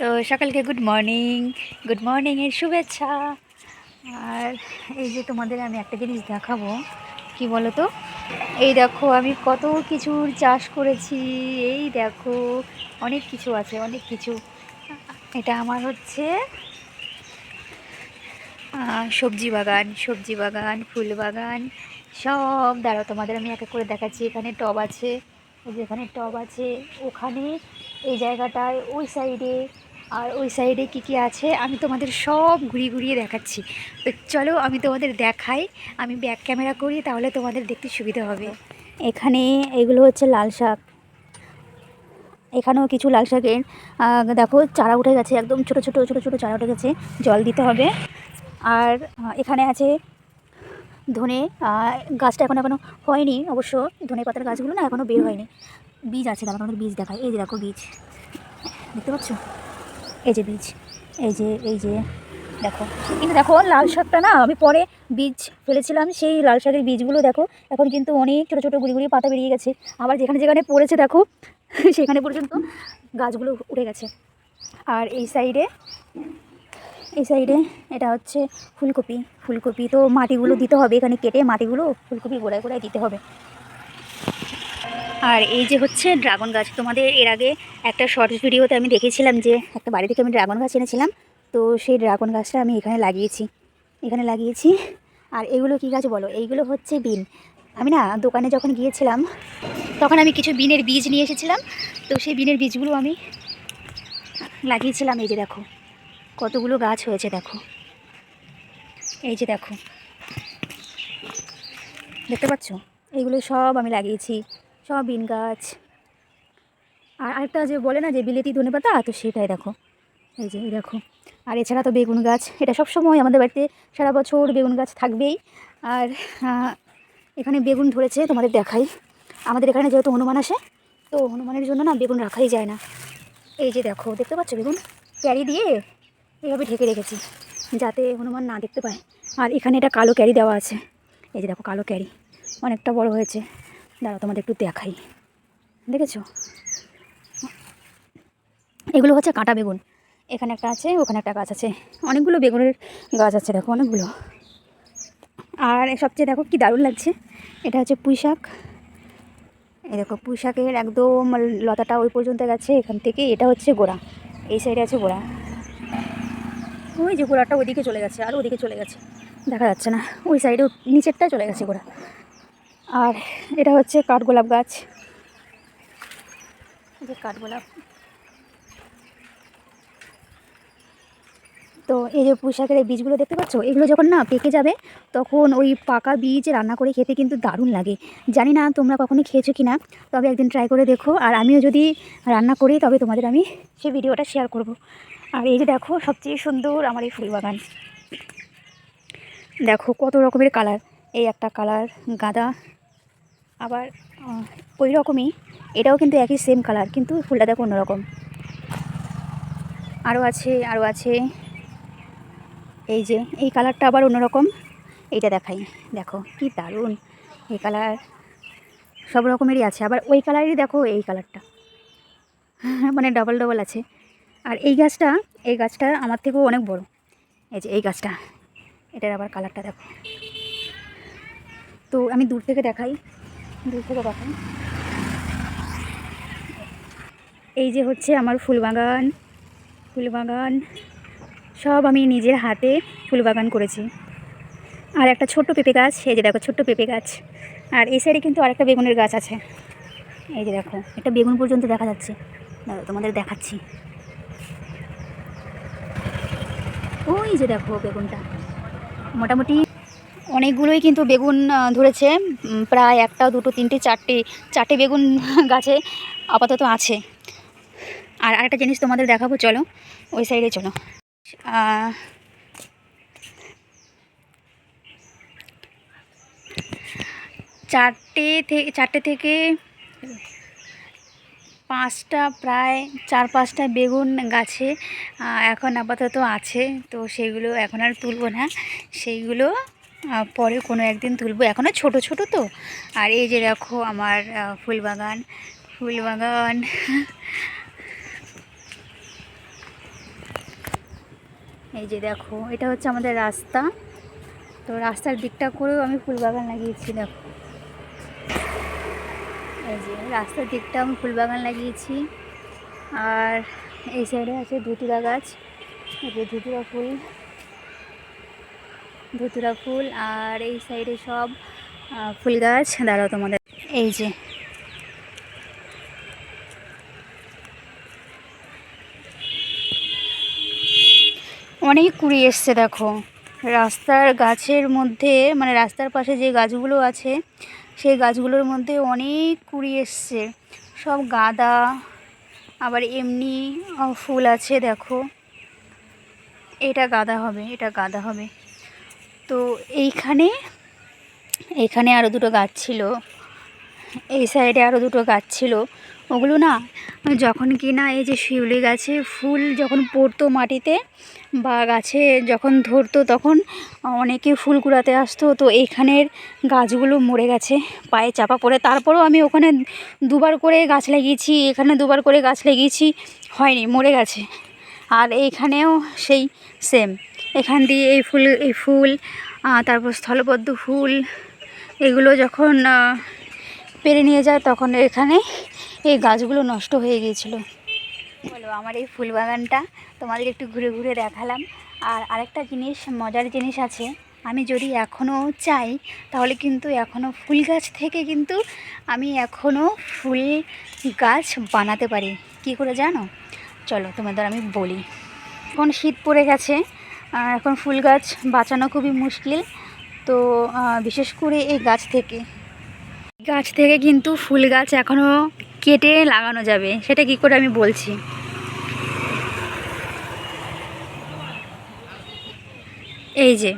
তো সকালকে good morning good মর্নিংয়ের শুভেচ্ছা। আর এই যে তোমাদের আমি একটা জিনিস দেখাবো, কি বলো তো এই দেখো, আমি কত কিছুর চাষ করেছি, এই দেখো, অনেক কিছু আছে, অনেক কিছু। এটা আমার হচ্ছে সবজি বাগান সবজি বাগান, ফুল বাগান, সব। দাঁড়াও, তোমাদের আমি এক করে দেখাচ্ছি, এখানে টব আছে, এই যে এখানে টব আছে, ওখানে এই জায়গাটায় ওই সাইডে আর ওই সাইডে কী কী আছে, আমি তোমাদের সব ঘুরিয়ে ঘুরিয়ে দেখাচ্ছি। তো চলো আমি তোমাদের দেখাই, আমি ব্যাক ক্যামেরা করি, তাহলে তোমাদের দেখতে সুবিধা হবে। এখানে এগুলো হচ্ছে লাল শাক। এখানেও কিছু লাল শাকের দেখো চারা উঠে গেছে, একদম ছোট ছোট ছোট ছোট চারা উঠে গেছে, জল দিতে হবে। আর এখানে আছে ধনে গাছটা এখন এখনও হয়নি, অবশ্য ধনে পাতার গাছগুলো না এখনও বের হয়নি। বীজ আছে দাদা আমাদের বীজ দেখায় এই যে দেখো বীজ। দেখতে পাচ্ছ? এই যে বীজ এই যে এই যে, দেখো, কিন্তু দেখো, লাল শাকটা না, আমি পরে বীজ ফেলেছিলাম, সেই লাল শাকের বীজগুলো দেখো, এখন কিন্তু অনেক ছোটো ছোটো গুড়ি গুড়ি পাতা বেরিয়ে গেছে। আবার যেখানে যেখানে পড়েছে দেখো, সেখানে পর্যন্ত গাছগুলো উঠে গেছে। আর এই সাইডে এই সাইডে এটা হচ্ছে ফুলকপি। ফুলকপি তো মাটিগুলো দিতে হবে, এখানে কেটে মাটিগুলো ফুলকপি গোড়ায় গোড়ায় দিতে হবে। আর এই যে হচ্ছে ড্রাগন গাছ, তোমাদের এর আগে একটা শর্টস ভিডিওতে আমি দেখেছিলাম যে একটা বাড়ি থেকে আমি ড্রাগন গাছ এনেছিলাম, তো সেই ড্রাগন গাছটা আমি এখানে লাগিয়েছি এখানে লাগিয়েছি। আর এগুলো কী গাছ বলো? এইগুলো হচ্ছে বিন। আমি না দোকানে যখন গিয়েছিলাম, তখন আমি কিছু বিনের বীজ নিয়ে এসেছিলাম, তো সেই বিনের বীজগুলো আমি লাগিয়েছিলাম। এই যে দেখো, কতগুলো গাছ হয়েছে দেখো। এই যে দেখো, দেখতে পাচ্ছ? এইগুলো সব আমি লাগিয়েছি। সব বিন গাছ। আর আরেকটা যে বলে না যে বিলেতি ধনে পাতা, তো সেটাই দেখো। এই যে দেখো। আর এছাড়া তো বেগুন গাছ, এটা সব সময় আমাদের বাড়িতে সারা বছর বেগুন গাছ থাকবেই। আর এখানে বেগুন ধরেছে, তোমাদের দেখাই। আমাদের এখানে যেহেতু হনুমান আসে, তো হনুমানের জন্য না বেগুন রাখাই যায় না। এই যে দেখো, দেখতে পাচ্ছ বেগুন? ক্যারি দিয়ে এইভাবে ঢেকে রেখেছি, যাতে হনুমান না দেখতে পায়। আর এখানে এটা কালো ক্যারি দেওয়া আছে। এই যে দেখো, কালো ক্যারি, অনেকটা বড় হয়েছে। দাঁড়াও, তোমাদের একটু দেখাই। দেখেছ? এগুলো হচ্ছে কাঁটা বেগুন। এখানে একটা আছে, ওখানে একটা গাছ আছে। অনেকগুলো বেগুনের গাছ আছে, দেখো অনেকগুলো। আর সবচেয়ে দেখো কি দারুণ লাগছে, এটা হচ্ছে পুঁই শাক। এই দেখো, পুঁই শাকের একদম লতাটা ওই পর্যন্ত গেছে, এখান থেকে। এটা হচ্ছে গোড়া, এই সাইডে আছে গোড়া। ওই যে গোড়াটা ওইদিকে চলে গেছে, আর ওদিকে চলে গেছে। দেখা যাচ্ছে না, ওই সাইডে নিচেরটা চলে গেছে গোড়া। আর এটা হচ্ছে কাঠগোলাপ গাছ। যে কাঠগোলাপ। তো এই যে পুঁই শাকের এই বীজগুলো দেখতে পাচ্ছ? এগুলো যখন না পেকে যাবে, তখন ওই পাকা বীজ রান্না করে খেতে কিন্তু দারুণ লাগে। জানি না তোমরা কখনো খেয়েছো কি না তবে একদিন ট্রাই করে দেখো। আর আমিও যদি রান্না করি, তবে তোমাদের আমি সেই ভিডিওটা শেয়ার করব। আর এই যে দেখো, সবচেয়ে সুন্দর আমার এই ফুল বাগান। দেখো কত রকমের কালার এই একটা কালার গাঁদা। আবার ওই রকমই এটাও কিন্তু একই সেম কালার কিন্তু ফুলটা দেখো অন্যরকম। আরও আছে আরও আছে। এই যে, এই কালারটা আবার অন্যরকম। এইটা দেখাই। দেখো, কি দারুণ। এই কালার সব রকমেরই আছে। আবার ওই কালারেরই দেখো, এই কালারটা মানে ডবল ডবল আছে। আর এই গাছটা এই গাছটা আমার থেকেও অনেক বড়। এই যে, এই গাছটা। এটার আবার কালারটা দেখো। তো আমি দূর থেকে দেখাই। দূর থেকে দেখাই এই যে হচ্ছে আমার ফুল বাগান ফুল বাগান সব আমি নিজের হাতে ফুল বাগান করেছি। আর একটা ছোট্ট পেঁপে গাছ এই যে দেখো ছোট্ট পেঁপে গাছ। আর এই সাইডে কিন্তু আরেকটা বেগুনের গাছ আছে। এই যে দেখো একটা বেগুন পর্যন্ত দেখা যাচ্ছে। দাঁড়াও, তোমাদের দেখাচ্ছি। ওই যে দেখো বেগুনটা। মোটামুটি অনেকগুলোই কিন্তু বেগুন ধরেছে। প্রায় একটা, দুটো, তিনটে, চারটে চারটে বেগুন গাছে আপাতত আছে। আর আরেকটা জিনিস তোমাদের দেখাবো, চলো। ওই সাইডে চলো। চারটে থেকে চারটে থেকে পাঁচটা, প্রায় চার, পাঁচটা বেগুন গাছে এখন আপাতত আছে। তো সেগুলো এখন আর তুলবো না। সেইগুলো পরে কোনো একদিন তুলবো। এখনও ছোট ছোট তো। আর এই যে দেখো আমার ফুল বাগান। ফুল বাগান। এই যে দেখো, এটা হচ্ছে আমাদের রাস্তা। তো রাস্তার দিকটা করেও আমি ফুল বাগান লাগিয়েছি, দেখো। এই যে রাস্তার দিকটা আমি ফুল বাগান লাগিয়েছি। আর এই সাইডে আছে ধুতুরা গাছ। ধুতুরা ফুল। ধুতুরা ফুল আর এই সাইডে সব ফুল গাছ। দাঁড়াও তোমাদের। এই যে। অনেক কুড়ি এসছে, দেখো। রাস্তার গাছের মধ্যে মানে রাস্তার পাশে যে গাছগুলো আছে, সেই গাছগুলোর মধ্যে অনেক কুড়ি এসছে। সব গাঁদা, আবার এমনি ফুল আছে, দেখো। এটা গাঁদা হবে, এটা গাঁদা হবে। তো এইখানে এইখানে আরও দুটো গাছ ছিল, এই সাইডে আরও দুটো গাছ ছিল। ওগুলো না, যখন কি না এই যে শিউলি গাছে ফুল যখন পড়তো মাটিতে বা গাছে যখন ধরতো তখন অনেকে ফুল কুড়াতে আসতো, তো এইখানের গাছগুলো মরে গেছে, পায়ে চাপা পড়ে। তারপরেও আমি ওখানে দুবার করে গাছ লাগিয়েছি, এখানে দুবার করে গাছ লাগিয়েছি, হয়নি, মরে গেছে। আর এইখানেও সেই সেম এখান দিয়ে এই ফুল এই ফুল তারপর স্থলবদ্ধ ফুল, এগুলো যখন পেরে নিয়ে যায় তখন এখানে এই গাছগুলো নষ্ট হয়ে গিয়েছিল। বলো, আমার এই ফুল বাগানটা তোমাদের একটু ঘুরে ঘুরে দেখালাম। আর আরেকটা জিনিস, মজার জিনিস আছে, আমি যদি এখনও চাই, তাহলে কিন্তু এখনও ফুল গাছ থেকে কিন্তু আমি এখনও ফুল গাছ বানাতে পারি। কি করে জানো? চলো তোমাদের আমি বলি। এখন শীত পড়ে গেছে এখন ফুল গাছ বাঁচানো খুবই মুশকিল। তো বিশেষ করে এই গাছ থেকে। গাছ থেকে কিন্তু ফুল গাছ এখনও কেটে লাগানো যাবে, সেটা কি করে আমি বলছি? এই যে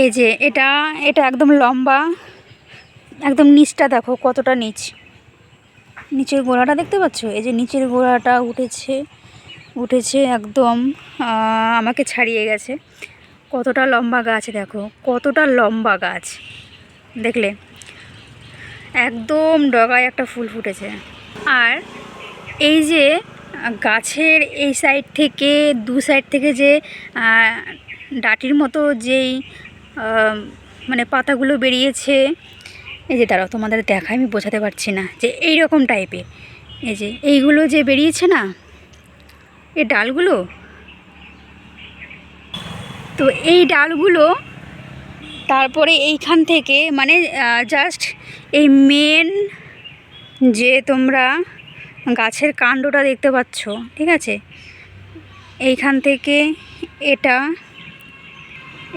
এই যে, এটা এটা একদম লম্বা, একদম নিচটা দেখো কতটা নিচ। নিচের গোড়াটা দেখতে পাচ্ছ? এই যে নিচের গোড়াটা উঠেছে। উঠেছে একদম আমাকে ছাড়িয়ে গেছে। কতটা লম্বা গাছ দেখো, কতটা লম্বা গাছ। দেখলে? একদম ডগায় একটা ফুল ফুটেছে। আর এই যে, গাছের এই সাইড থেকে, দু সাইড থেকে যে ডাটির মতো যেই মানে পাতাগুলো বেরিয়েছে, এই যে দাঁড়াও, তোমাদের দেখা আমি বোঝাতে পারছি না যে এই রকম টাইপের এই যে, এইগুলো যে বেরিয়েছে না এই ডালগুলো? তো এই ডালগুলো তারপরে এইখান থেকে মানে জাস্ট এই মেন যে তোমরা গাছের কাণ্ডটা দেখতে পাচ্ছ, ঠিক আছে? এইখান থেকে এটা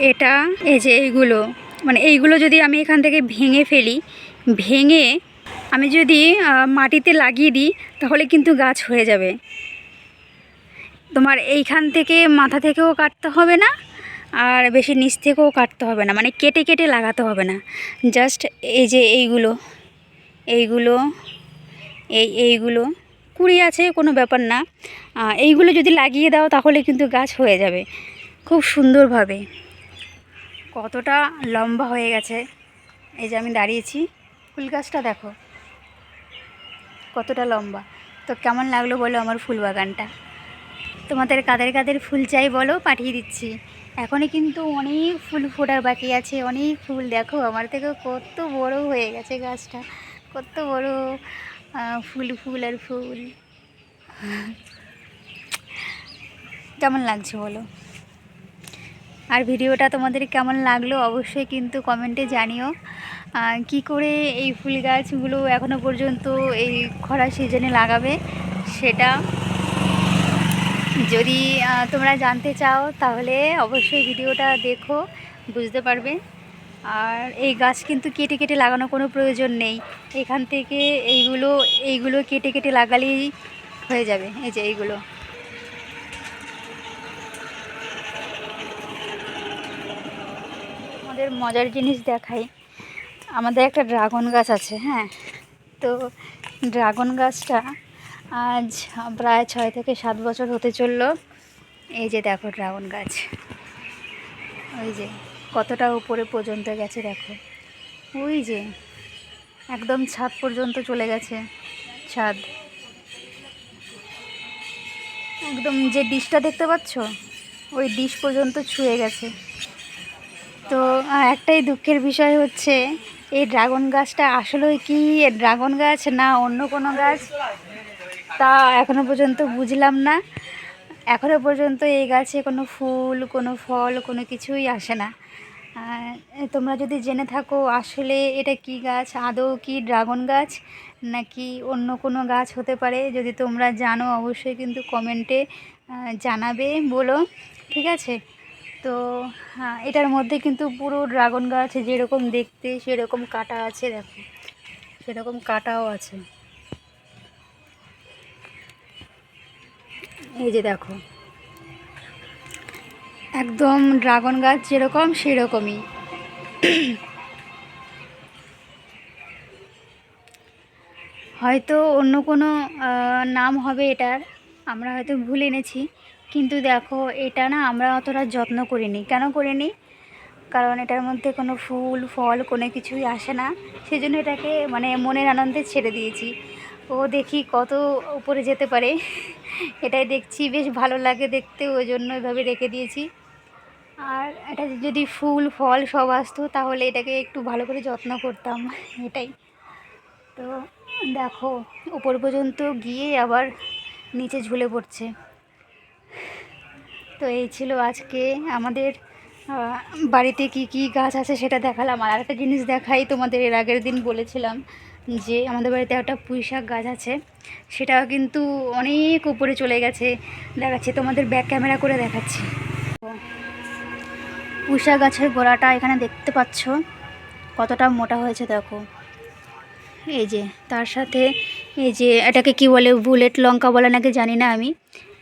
এটা, এই যে এইগুলো মানে এইগুলো যদি আমি এখান থেকে ভেঙে ফেলি, ভেঙে আমি যদি মাটিতে লাগিয়ে দিই, তাহলে কিন্তু গাছ হয়ে যাবে। তোমার এইখান থেকে মাথা থেকেও কাটতে হবে না, আর বেশি নিচ থেকেও কাটতে হবে না মানে কেটে কেটে লাগাতে হবে না। জাস্ট এই যে এইগুলো এইগুলো, এই এইগুলো, কুড়ি আছে কোনো ব্যাপার না। এইগুলো যদি লাগিয়ে দাও তাহলে কিন্তু গাছ হয়ে যাবে, খুব সুন্দরভাবে। কতটা লম্বা হয়ে গেছে। এই যে আমি দাঁড়িয়েছি, ফুল গাছটা দেখো, কতটা লম্বা। তো কেমন লাগল বলো আমার ফুল বাগানটা? তোমাদের কাদের কাদের ফুল চাই বলো, পাঠিয়ে দিচ্ছি। এখনই কিন্তু অনেক ফুল ফোটার বাকি আছে, অনেক ফুল। দেখো, আমার থেকে কত বড় হয়ে গেছে গাছটা। কত বড় ফুল ফুল আর ফুল। কেমন লাগছে বলো? আর ভিডিওটা তোমাদের কেমন লাগল অবশ্যই কিন্তু কমেন্টে জানিও। কি করে এই ফুল গাছগুলো এখনও পর্যন্ত এই খরা সিজনে লাগাবে, সেটা যদি তোমরা জানতে চাও, তাহলে অবশ্যই ভিডিওটা দেখো, বুঝতে পারবে। আর এই গাছ কিন্তু কেটে কেটে লাগানো কোনো প্রয়োজন নেই। এখান থেকে এইগুলো এইগুলো কেটে কেটে লাগালেই হয়ে যাবে, এই যে এইগুলো। আমাদের মজার জিনিস দেখাই। আমাদের একটা ড্রাগন গাছ আছে হ্যাঁ। তো ড্রাগন গাছটা আজ প্রায় ছয় থেকে সাত বছর হতে চলল। এই যে দেখো ড্রাগন গাছ। ওই যে কতটা উপরে পর্যন্ত গেছে দেখো। ওই যে একদম ছাদ পর্যন্ত চলে গেছে, ছাদ। একদম যে ডিশটা দেখতে পাচ্ছ, ওই ডিশ পর্যন্ত ছুঁয়ে গেছে। তো একটাই দুঃখের বিষয় হচ্ছে, এই ড্রাগন গাছটা আসলে কি ড্রাগন গাছ না অন্য কোনো গাছ? তা এখনও পর্যন্ত বুঝলাম না। এখনও পর্যন্ত এই গাছে কোনো ফুল, কোনো ফল, কোনো কিছুই আসে না। তোমরা যদি জেনে থাকো আসলে এটা কি গাছ? আদৌ কি ড্রাগন গাছ? নাকি অন্য কোনো গাছ হতে পারে? যদি তোমরা জানো অবশ্যই কিন্তু কমেন্টে জানাবে, বলো। ঠিক আছে? তো হ্যাঁ এটার মধ্যে কিন্তু পুরো ড্রাগন গাছ যেরকম দেখতে সেরকম কাটা আছে, দেখো। সেরকম কাটাও আছে। এই যে দেখো। একদম ড্রাগন গাছ যেরকম, সেরকমই। হয়তো অন্য কোনো নাম হবে এটার, আমরা হয়তো ভুল এনেছি। কিন্তু দেখো, এটা না আমরা অতটা যত্ন করিনি। কেন করিনি? কারণ এটার মধ্যে কোনো ফুল, ফল, কোনো কিছুই আসে না। সেজন্য এটাকে মানে মনের আনন্দে ছেড়ে দিয়েছি। ও দেখি কত উপরে যেতে পারে। এটাই দেখছি, বেশ ভালো লাগে দেখতে, ওই জন্য এভাবে রেখে দিয়েছি। আর এটা যদি ফুল, ফল সব আসতো, তাহলে এটাকে একটু ভালো করে যত্ন করতাম, এটাই। তো দেখো, উপর পর্যন্ত গিয়ে আবার নিচে ঝুলে পড়ছে। তো এই ছিল আজকে আমাদের বাড়িতে কি কি গাছ আছে সেটা দেখালাম। আর একটা জিনিস দেখাই তোমাদের, এর আগের দিন বলেছিলাম। যে আমাদের বাড়িতে একটা পুঁই শাক গাছ আছে, সেটাও কিন্তু অনেক উপরে চলে গেছে। দেখাচ্ছি, তোমাদের ব্যাক ক্যামেরা করে দেখাচ্ছি। পুঁইশাক গাছের গোড়াটা এখানে দেখতে পাচ্ছ, কতটা মোটা হয়েছে দেখো। এই যে, তার সাথে এই যে, এটাকে কি বলে, বুলেট লঙ্কা বলে নাকি জানি না আমি।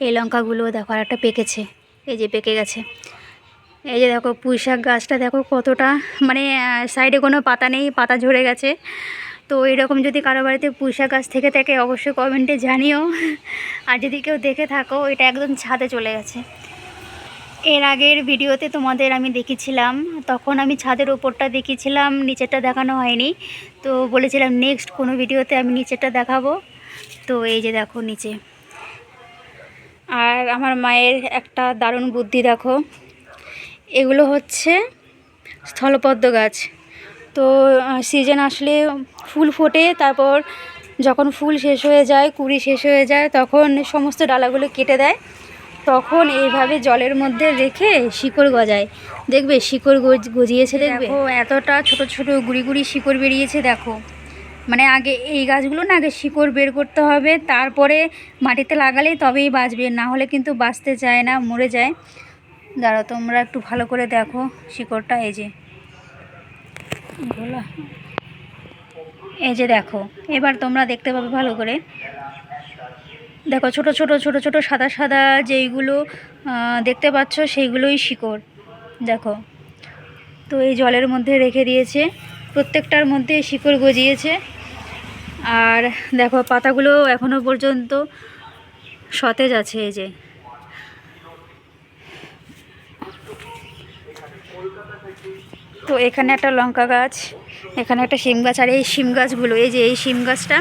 এই লঙ্কাগুলো দেখো, আর একটা পেকেছে, এই যে পেকে গেছে। এই যে দেখো, পুঁই শাক গাছটা দেখো কতটা মানে সাইডে কোনো পাতা নেই, পাতা ঝরে গেছে। তো এরকম যদি কারও বাড়িতে পুঁইশাক গাছ থেকে থাকে, অবশ্যই কমেন্টে জানিও। আর যদি কেউ দেখে থাকো, এটা একদম ছাদে চলে গেছে। এর আগের ভিডিওতে তোমাদের আমি দেখেছিলাম, তখন আমি ছাদের ওপরটা দেখেছিলাম, নিচেরটা দেখানো হয়নি। তো বলেছিলাম, নেক্সট কোনো ভিডিওতে আমি নিচেরটা দেখাবো। তো এই যে দেখো নিচে। আর আমার মায়ের একটা দারুণ বুদ্ধি দেখো। এগুলো হচ্ছে স্থলপদ্ম গাছ। তো সিজন আসলে ফুল ফোটে, তারপর যখন ফুল শেষ হয়ে যায়, কুড়ি শেষ হয়ে যায়, তখন সমস্ত ডালাগুলো কেটে দেয়। তখন এইভাবে জলের মধ্যে রেখে শিকড় গজায়। দেখবে শিকড় গজ- গজিয়েছে, দেখবে? ও এতটা ছোট ছোট গুড়ি গুড়ি শিকড় বেরিয়েছে, দেখো। মানে আগে এই গাছগুলো না, আগে শিকড় বের করতে হবে, তারপরে মাটিতে লাগালেই তবেই বাঁচবে, না হলে কিন্তু বাঁচতে চায় না, মরে যায়। দাঁড়াও, তোমরা একটু ভালো করে দেখো শিকড়টা, এই যে। এগুলো এই যে দেখো, এবার তোমরা দেখতে পাবে ভালো করে। দেখো, ছোট ছোট ছোট ছোট, সাদা সাদা যেইগুলো দেখতে পাচ্ছ সেইগুলোই শিকড়। দেখো, তো এই জলের মধ্যে রেখে দিয়েছে। প্রত্যেকটার মধ্যে শিকড় গজিয়েছে। আর দেখো, পাতাগুলো এখনও পর্যন্ত সতেজ আছে এই যে। তো এখানে একটা লঙ্কা গাছ, এখানে একটা শিম গাছ, আর এই শিম গাছগুলো, এই যে এই শিম গাছটা,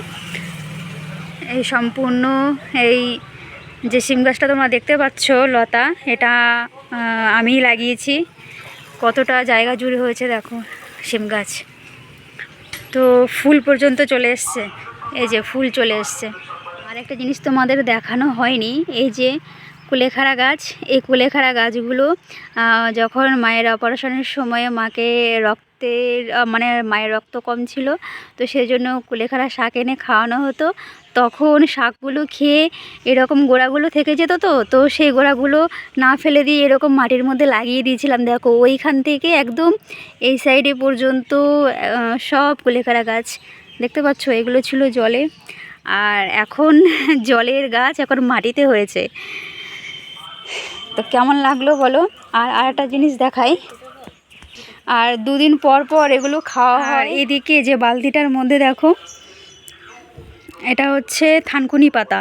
এই সম্পূর্ণ এই যে শিম গাছটা তোমরা দেখতে পাচ্ছ, লতা, এটা আমিই লাগিয়েছি। কতটা জায়গা জুড়ে হয়েছে দেখো শিম গাছ। তো ফুল পর্যন্ত চলে এসছে, এই যে ফুল চলে এসছে। আর একটা জিনিস তোমাদের দেখানো হয়নি, এই যে কুলেখাড়া গাছ। এই কুলেখাড়া গাছগুলো যখন মায়ের অপারেশনের সময় মাকে রক্তের মানে মায়ের রক্ত কম ছিল, তো সেই জন্য কুলেখাড়া শাক এনে খাওয়ানো হতো। তখন শাকগুলো খেয়ে এরকম গোড়াগুলো থেকে যেত তো তো সেই গোড়াগুলো না ফেলে দিয়ে এরকম মাটির মধ্যে লাগিয়ে দিয়েছিলাম। দেখো, ওইখান থেকে একদম এই সাইডে পর্যন্ত সব কুলেখাড়া গাছ। দেখতে পাচ্ছ, এগুলো ছিল জলে। আর এখন জলের গাছ এখন মাটিতে হয়েছে। তো কেমন লাগল বলো? আর আর একটা জিনিস দেখাই। আর দুদিন পর পর এগুলো খাওয়া হয়। এদিকে যে বালতিটার মধ্যে দেখো এটা হচ্ছে থানকুনি পাতা।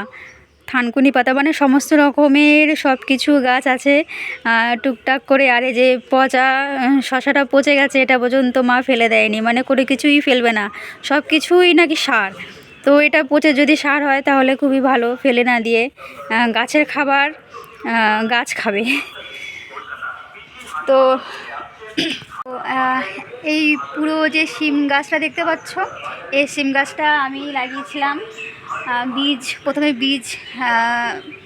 থানকুনি পাতা মানে সমস্ত রকমের সব কিছু গাছ আছে টুকটাক করে। আর এই যে পচা শশাটা পচে গেছে এটা পর্যন্ত মা ফেলে দেয়নি। মানে কোনো কিছুই ফেলবে না। সব কিছুই নাকি সার। তো এটা পচে যদি সার হয় তাহলে খুবই ভালো ফেলে না দিয়ে। গাছের খাবার গাছ খাবে। তো এই পুরো যে শিম গাছটা দেখতে পাচ্ছ, এই শিম গাছটা আমি লাগিয়েছিলাম বীজ, প্রথমে বীজ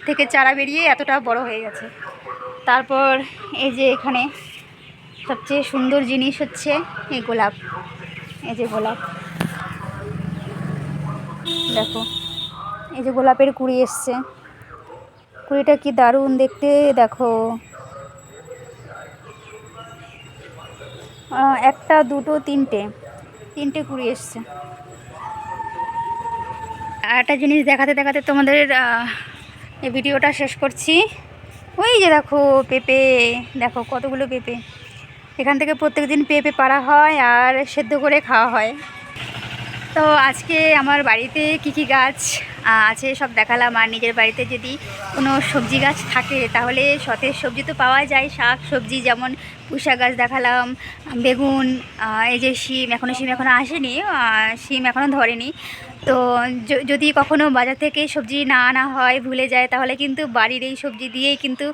থেকে চারা বেরিয়ে এতটা বড় হয়ে গেছে। তারপর এই যে এখানে সবচেয়ে সুন্দর জিনিস হচ্ছে এই গোলাপ, এই যে গোলাপ। দেখো, এই যে গোলাপের কুড়ি এসছে। কুড়িটা কি দারুণ দেখতে? দেখো। একটা, দুটো, তিনটে। তিনটে কুড়ি এসছে। আর একটা জিনিস দেখাতে দেখাতে তোমাদের এই ভিডিওটা শেষ করছি। ওই যে দেখো, পেঁপে। দেখো, কতগুলো পেঁপে। এখান থেকে প্রত্যেক দিন পেঁপে পাড়া হয় আর সেদ্ধ করে খাওয়া হয়। তো আজকে আমার বাড়িতে কি কি গাছ? আছে, সব দেখালাম। আর নিজের বাড়িতে যদি কোনো সবজি গাছ থাকে, তাহলে সতেজ সবজি তো পাওয়া যায়। শাক, সবজি যেমন পুষা গাছ দেখালাম, বেগুন এই যে শিম এখনও শিম এখনও আসেনি শিম এখনও ধরেনি। তো যদি কখনো বাজার থেকে সবজি না আনা হয়, ভুলে যায়, তাহলে কিন্তু বাড়ির এই সবজি দিয়েই কিন্তু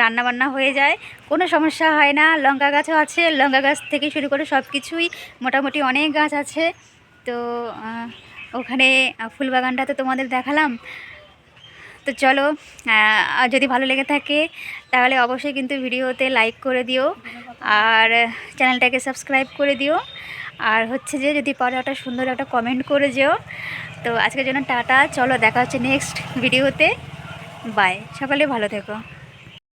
রান্নাবান্না হয়ে যায়। কোনো সমস্যা হয় না। লঙ্কা গাছও আছে। লঙ্কা গাছ থেকে শুরু করে সব কিছুই মোটামুটি অনেক গাছ আছে। তো ওখানে ফুল বাগানটা তো তোমাদের দেখালাম। তো চলো যদি ভালো লেগে থাকে, তাহলে অবশ্যই কিন্তু ভিডিওতে লাইক করে দিও। আর চ্যানেলটাকে সাবস্ক্রাইব করে দিও। আর হচ্ছে যে, যদি পারো একটা সুন্দর একটা কমেন্ট করে যেও। তো আজকের জন্য টাটা, চলো দেখা হচ্ছে নেক্সট ভিডিওতে বাই সকালে ভালো থেকো।